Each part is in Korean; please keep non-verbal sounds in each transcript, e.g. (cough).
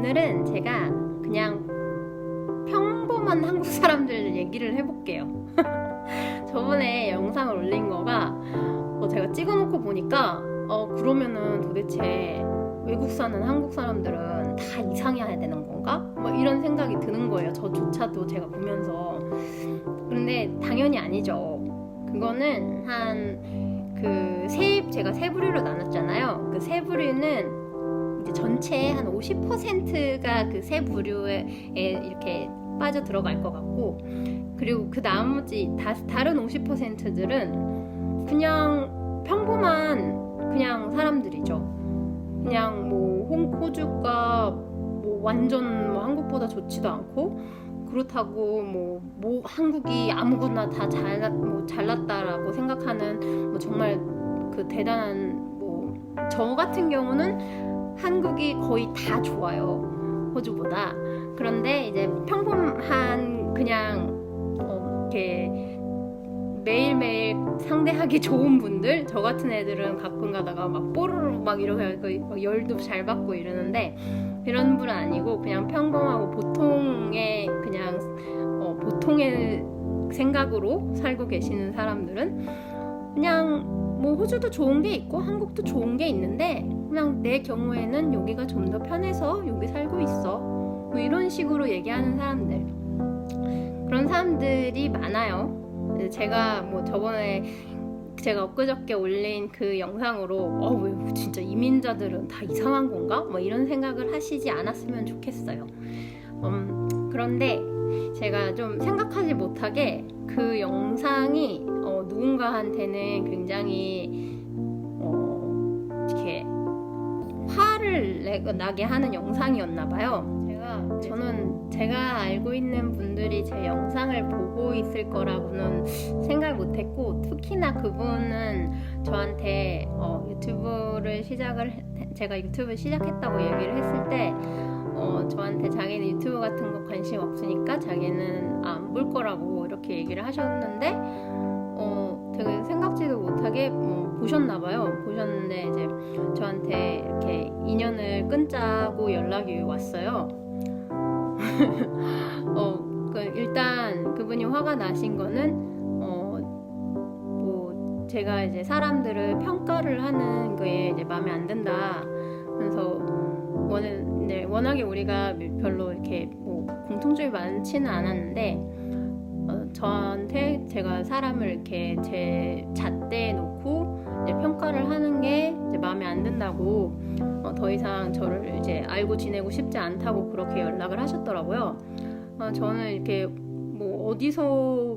오늘은 제가 그냥 평범한 (laughs) 한국 사람들 얘기를 해볼게요. (laughs) 저번에 영상을 올린 거가 어, 제가 찍어놓고 보니까 어, 그러면은 도대체 외국 사는 한국 사람들은 다 이상해야 되는 건가? 뭐 이런 생각이 드는 거예요. 저조차도 제가 보면서. 그런데 당연히 아니죠. 그거는 한 그 세 제가 세 부류로 나눴잖아요. 그 세 부류는 전체의 한 50%가 그 세 부류에 이렇게 빠져 들어갈 것 같고 그리고 그 나머지 다, 다른 50%들은 그냥 평범한 그냥 사람들이죠. 그냥 뭐 홍, 호주가 뭐 완전 뭐 한국보다 좋지도 않고 그렇다고 뭐, 뭐 한국이 아무거나 다 잘났, 뭐 잘났다라고 생각하는 뭐 정말 그 대단한 뭐 저 같은 경우는 한국이 거의 다 좋아요 호주보다. 그런데 이제 평범한 그냥 어, 이렇게 매일매일 상대하기 좋은 분들 저 같은 애들은 가끔 가다가 막 뽀로로 막 이렇게 막 열도 잘 받고 이러는데 이런 분은 아니고 그냥 평범하고 보통의 그냥 어, 보통의 생각으로 살고 계시는 사람들은 그냥 뭐 호주도 좋은 게 있고 한국도 좋은 게 있는데 그냥 내 경우에는 여기가 좀 더 편해서 여기 살고 있어 뭐 이런 식으로 얘기하는 사람들 그런 사람들이 많아요. 제가 뭐 저번에 제가 엊그저께 올린 그 영상으로 어왜 진짜 이민자들은 다 이상한 건가? 뭐 이런 생각을 하시지 않았으면 좋겠어요. 음, 그런데 제가 좀 생각하지 못하게 그 영상이 어, 누군가한테는 굉장히 어, 이렇게 화를 내, 나게 하는 영상이었나 봐요. 제가 저는 제가 알고 있는 분들이 제 영상을 보고 있을 거라고는 생각 못했고 특히나 그분은 저한테 어, 유튜브를 시작을 해- 제가 유튜브 시작했다고 얘기를 했을 때 어, 저한테 자기는 유튜브 같은 거 관심 없으니까 자기는 안 볼 거라고 이렇게 얘기를 하셨는데 어, 되게 생각지도 못하게 뭐 보셨나 봐요. 보셨는데 이제 저한테 이렇게 인연을 끊자고 연락이 왔어요. (laughs) 어, 그 일단 그분이 화가 나신 거는 어, 뭐 제가 이제 사람들을 평가를 하는 거에 이제 마음에 안 든다. 그래서 워 는 네, 워낙에 우리가 별로 이렇게 뭐 공통점이 많지는 않았는데 어, 저한테 제가 사람을 이렇게 제 잣대에 놓고 평가를 하는 게 마음에 안 든다고 어, 더 이상 저를 이제 알고 지내고 싶지 않다고 그렇게 연락을 하셨더라고요. 어, 저는 이렇게 뭐 어디서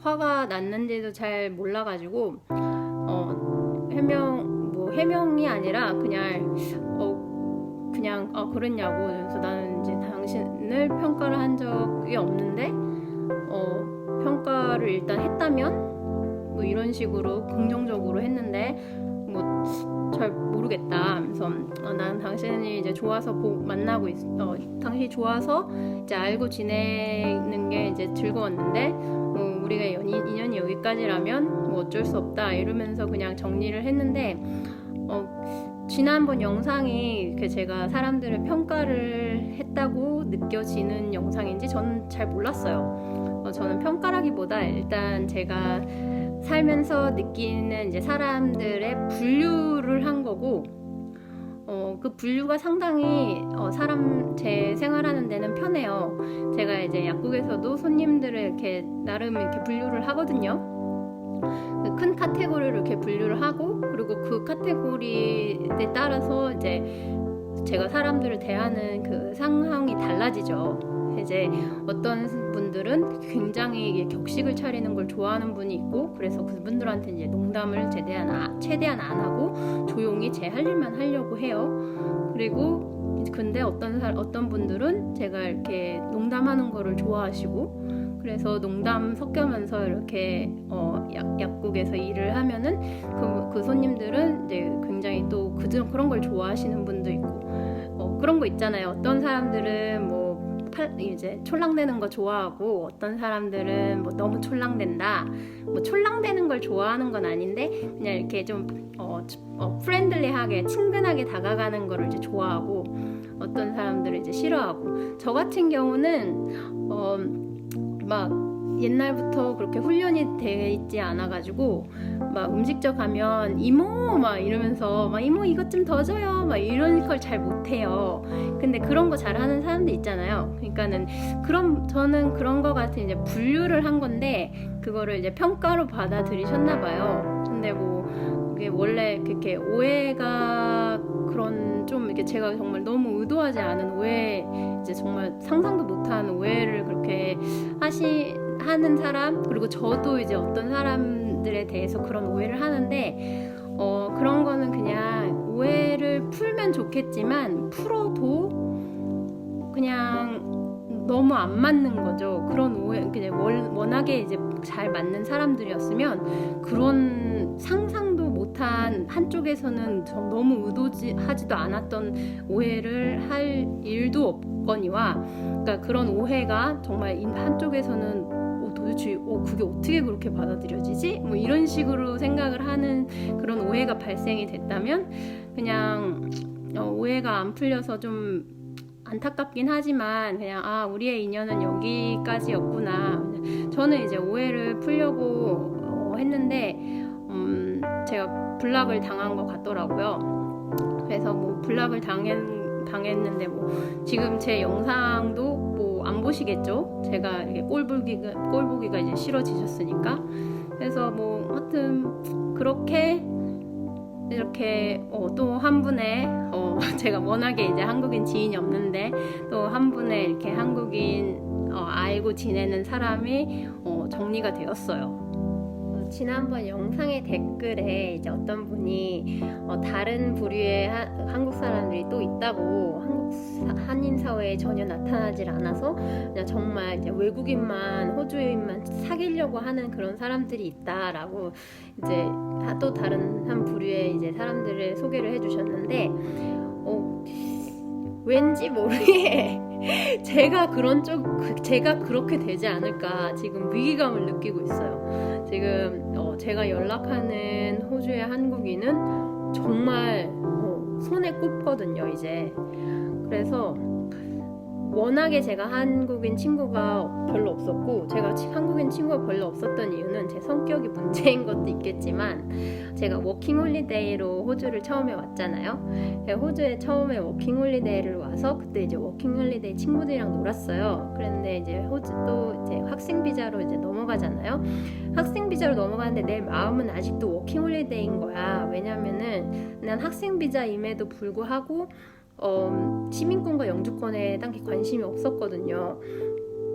화가 났는지도 잘 몰라가지고 어, 해명 뭐 해명이 아니라 그냥 어 그냥 아 그랬냐고. 그래서 나는 이제 당신을 평가를 한 적이 없는데 어 평가를 일단 했다면? 뭐 이런 식으로 긍정적으로 했는데 뭐 잘 모르겠다. 그래서 어, 나는 당신이 이제 좋아서 보, 만나고 있, 어, 당신이 좋아서 이제 알고 지내는 게 이제 즐거웠는데 어, 우리가 연, 인연이 여기까지라면 뭐 어쩔 수 없다. 이러면서 그냥 정리를 했는데 어, 지난번 영상이 제가 사람들을 평가를 했다고 느껴지는 영상인지 저는 잘 몰랐어요. 어, 저는 평가라기보다 일단 제가 살면서 느끼는 이제 사람들의 분류를 한 거고, 어, 그 분류가 상당히 어, 사람 제 생활하는 데는 편해요. 제가 이제 약국에서도 손님들을 이렇게 나름 이렇게 분류를 하거든요. 그큰 카테고리를 이렇게 분류를 하고, 그리고 그 카테고리에 따라서 이제 제가 사람들을 대하는 그 상황이 달라지죠. 이제 어떤 분들은 굉장히 격식을 차리는 걸 좋아하는 분이 있고 그래서 그분들한테 이제 농담을 최대한 아, 최대한 안 하고 조용히 제 할 일만 하려고 해요. 그리고 근데 어떤 사, 어떤 분들은 제가 이렇게 농담하는 거를 좋아하시고 그래서 농담 섞여면서 이렇게 어, 약, 약국에서 일을 하면은 그, 그 손님들은 이제 굉장히 또 그, 그런 걸 좋아하시는 분도 있고 어, 그런 거 있잖아요. 어떤 사람들은 뭐 팔, 이제 촐랑대는 거 좋아하고 어떤 사람들은 뭐 너무 촐랑댄다. 뭐 촐랑대는 걸 좋아하는 건 아닌데 그냥 이렇게 좀 어, 어, 프렌들리하게 친근하게 다가가는 거를 이제 좋아하고 어떤 사람들을 이제 싫어하고 저 같은 경우는 어, 막 옛날부터 그렇게 훈련이 돼 있지 않아가지고 막 음식점 가면 이모 막 이러면서 막 이모 이것 좀 더 줘요 막 이런 걸 잘 못해요. 근데 그런 거 잘하는 사람들 있잖아요. 그러니까는 그런 저는 그런 거 같은 이제 분류를 한 건데 그거를 이제 평가로 받아들이셨나 봐요. 근데 뭐 이게 원래 그렇게 오해가 그런 좀 이렇게 제가 정말 너무 의도하지 않은 오해 이제 정말 상상도 못한 오해를 그렇게 하시 하는 사람 그리고 저도 이제 어떤 사람들에 대해서 그런 오해를 하는데 어 그런 거는 그냥 오해를 풀면 좋겠지만 풀어도 그냥 너무 안 맞는 거죠. 그런 오해 그냥 월- 워낙에 이제 잘 맞는 사람들이었으면 그런 상상도 못한 한쪽에서는 저 너무 의도하지도 않았던 오해를 할 일도 없거니와 그러니까 그런 오해가 정말 인- 한쪽에서는 어, 도대체 어, 그게 어떻게 그렇게 받아들여지지? 뭐 이런 식으로 생각을 하는 그런 오해가 발생이 됐다면 그냥 어, 오해가 안 풀려서 좀 안타깝긴 하지만 그냥 아 우리의 인연은 여기까지였구나. 저는 이제 오해를 풀려고 어, 했는데 음, 제가 블락을 당한 것 같더라고요. 그래서 뭐 블락을 당했, 당했는데 뭐 지금 제 영상도 뭐 안 보시겠죠? 제가 이렇게 꼴보기가 꼴보기가 이제 싫어지셨으니까. 그래서 뭐 하여튼 그렇게 이렇게 어, 또한 분의 어, (laughs) 제가 워낙에 이제 한국인 지인이 없는데 또 한 분의 이렇게 한국인 어, 알고 지내는 사람이 어, 정리가 되었어요. 어, 지난번 영상의 댓글에 이제 어떤 분이 어, 다른 부류의 하- 한국 사람들이 또 있다고 한국 사- 한인 사회에 전혀 나타나질 않아서 그냥 정말 이제 외국인만 호주인만 사귀려고 하는 그런 사람들이 있다라고 이제 다- 또 다른 한 부류의 이제 사람들을 소개를 해주셨는데 어, 왠지 모르게 (laughs) 제가 그런 쪽 그- 제가 그렇게 되지 않을까 지금 위기감을 느끼고 있어요. 지금 어, 제가 연락하는 호주의 한국인은 정말 어, 손에 꼽거든요 이제. 그래서 워낙에 제가 한국인 친구가 별로 없었고 제가 치- 한국인 친구가 별로 없었던 이유는 제 성격이 (laughs) 문제인 것도 있겠지만 제가 워킹홀리데이로 호주를 처음에 왔잖아요. 호주에 처음에 워킹홀리데이를 와서 그때 이제 워킹홀리데이 친구들이랑 놀았어요. 그런데 이제 호주 또 이제 학생 비자로 이제 넘어가잖아요. 학생 비자로 넘어가는데 내 마음은 아직도 워킹홀리데이인 거야. 왜냐면은 난 학생 비자임에도 불구하고 어, 시민권과 영주권에 딱히 관심이 없었거든요.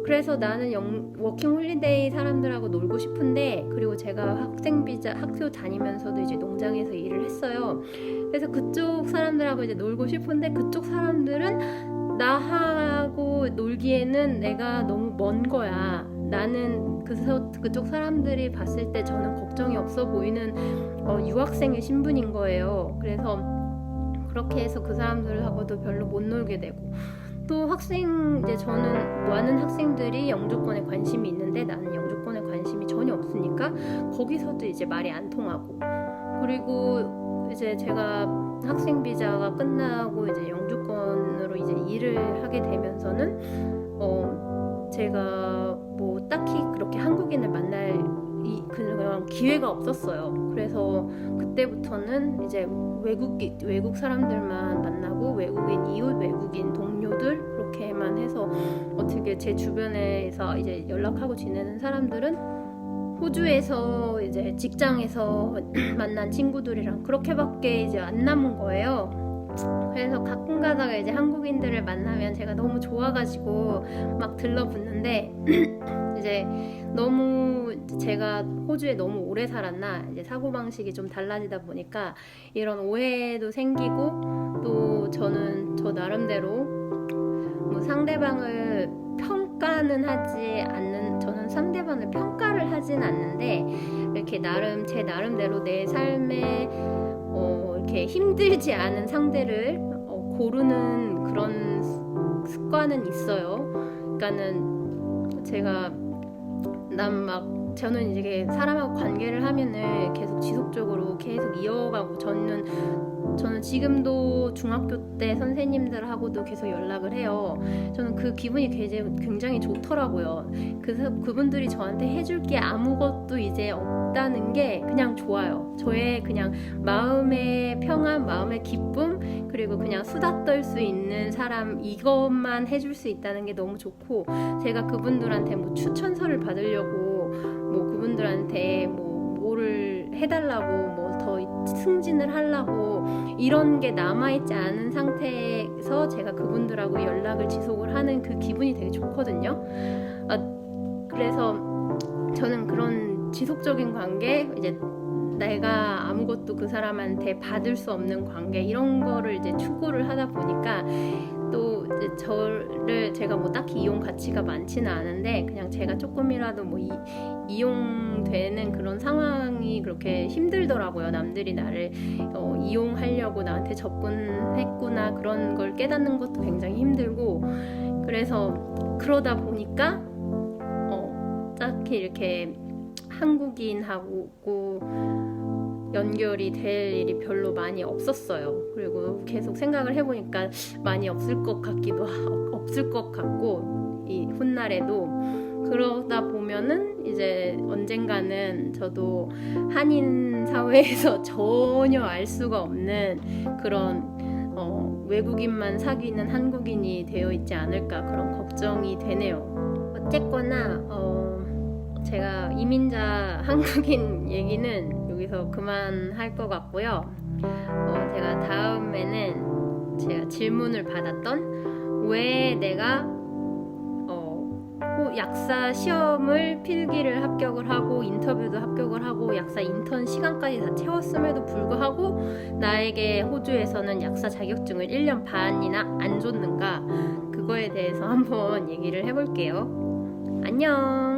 그래서 나는 영, 워킹 홀리데이 사람들하고 놀고 싶은데 그리고 제가 학생 비자 학교 다니면서도 이제 농장에서 일을 했어요. 그래서 그쪽 사람들하고 이제 놀고 싶은데 그쪽 사람들은 나하고 놀기에는 내가 너무 먼 거야. 나는 그 그쪽 사람들이 봤을 때 저는 걱정이 없어 보이는 어, 유학생의 신분인 거예요. 그래서 그렇게 해서 그 사람들하고도 별로 못 놀게 되고. 또 학생 이제 저는 많은 학생들이 영주권에 관심이 있는데 나는 영주권에 관심이 전혀 없으니까 거기서도 이제 말이 안 통하고. 그리고 이제 제가 학생 비자가 끝나고 이제 영주권으로 이제 일을 하게 되면서는 어 제가 뭐 딱히 그렇게 한국인을 만날 이 그냥 기회가 없었어요. 그래서 그때부터는 이제 외국 외국 사람들만 만나고 외국인 이웃 외국인 동료들 그렇게만 해서 어떻게 제 주변에서 이제 연락하고 지내는 사람들은 호주에서 이제 직장에서 (clears throat) 만난 친구들이랑 그렇게밖에 이제 안 남은 거예요. 그래서 가끔 가다가 이제 한국인들을 만나면 제가 너무 좋아가지고 막 들러붙는데 (clears throat) 이제 너무 제가 호주에 너무 오래 살았나 이제 사고 방식이 좀 달라지다 보니까 이런 오해도 생기고 또 저는 저 나름대로 뭐 상대방을 평가는 하지 않는 저는 상대방을 평가를 하진 않는데 이렇게 나름 제 나름대로 내 삶에 어, 이렇게 힘들지 않은 상대를 어, 고르는 그런 습- 습관은 있어요. 그러니까는 제가 난 막 저는 이제 사람하고 관계를 하면은 계속 지속적으로 계속 이어가고 저는 저는 지금도 중학교 때 선생님들하고도 계속 연락을 해요. 저는 그 기분이 굉장히, 굉장히 좋더라고요. 그래서 그분들이 저한테 해줄 게 아무것도 이제 없다는 게 그냥 좋아요. 저의 그냥 마음의 평안, 마음의 기쁨, 그리고 그냥 수다 떨 수 있는 사람 이것만 해줄 수 있다는 게 너무 좋고 제가 그분들한테 뭐 추천서를 받으려고 뭐 그분들한테 뭐 뭐를 해달라고 뭐 더 승진을 하려고 이런 게 남아있지 않은 상태에서 제가 그분들하고 연락을 지속을 하는 그 기분이 되게 좋거든요. 아, 그래서 저는 그런 지속적인 관계, 이제 내가 아무것도 그 사람한테 받을 수 없는 관계 이런 거를 이제 추구를 하다 보니까 또 저를 제가 뭐 딱히 이용 가치가 많지는 않은데 그냥 제가 조금이라도 뭐 이, 이용되는 그런 상황이 그렇게 힘들더라고요. 남들이 나를 어, 이용하려고 나한테 접근했구나 그런 걸 깨닫는 것도 굉장히 힘들고 그래서 그러다 보니까 어, 딱히 이렇게 한국인하고 연결이 될 일이 별로 많이 없었어요. 그리고 계속 생각을 해보니까 많이 없을 것 같기도 하, 없을 것 같고 이 훗날에도 그러다 보면은 이제 언젠가는 저도 한인 사회에서 (laughs) 전혀 알 수가 없는 그런 어, 외국인만 사귀는 한국인이 되어 있지 않을까 그런 걱정이 되네요. 어쨌거나 어, 제가 이민자 한국인 얘기는 여기서 그만할 것 같고요. 어, 제가 다음에는 제가 질문을 받았던 왜 내가 어, 호- 약사 시험을 필기를 합격을 하고 인터뷰도 합격을 하고 약사 인턴 시간까지 다 채웠음에도 불구하고 나에게 호주에서는 약사 자격증을 1년 반이나 안 줬는가 그거에 대해서 (laughs) 한번 얘기를 해볼게요. 안녕.